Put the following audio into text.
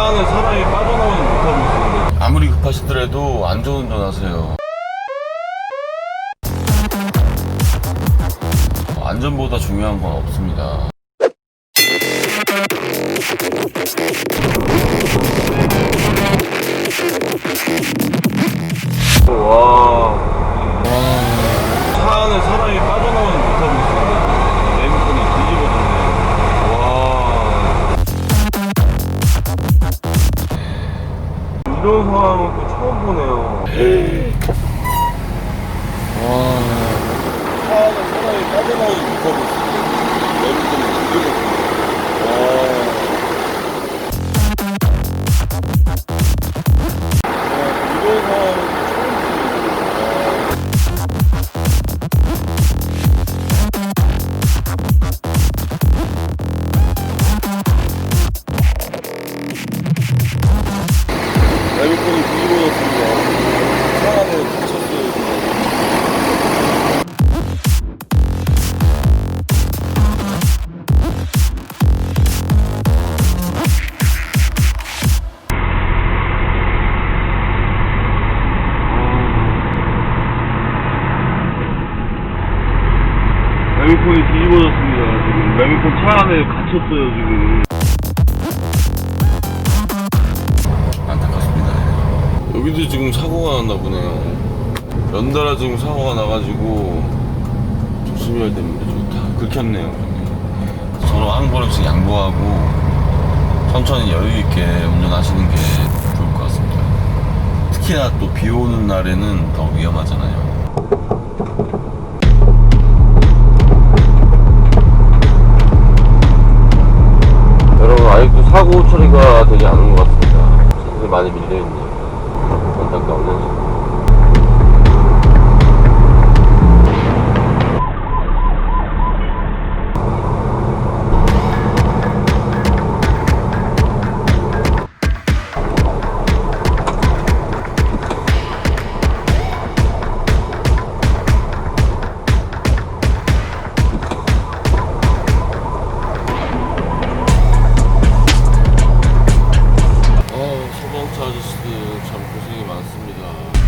차 안에 사람이 빠져나오지 못하고. 아무리 급하시더라도 안전운전 하세요. 안전보다 중요한 건 없습니다. 와. 이런 상황은 또 처음 보네요. 와. 차 안에 사람이 빠져나오지 못하고 갇혔어요. 지금. 레미콘이 뒤집어졌습니다. 지금 레미콘 차 안에 갇혔어요. 지금. 여기도 지금 사고가 났나 보네요. 연달아 지금 사고가 나가지고 조심해야 됩니다. 좋다. 긁혔네요. 서로 한 걸음씩 양보하고 천천히 여유 있게 운전하시는 게 좋을 것 같습니다. 특히나 또 비 오는 날에는 더 위험하잖아요. 여러분 아직도 사고 처리가 되지 않은 것 같습니다. 많이 밀려있네요. 소식이 많습니다.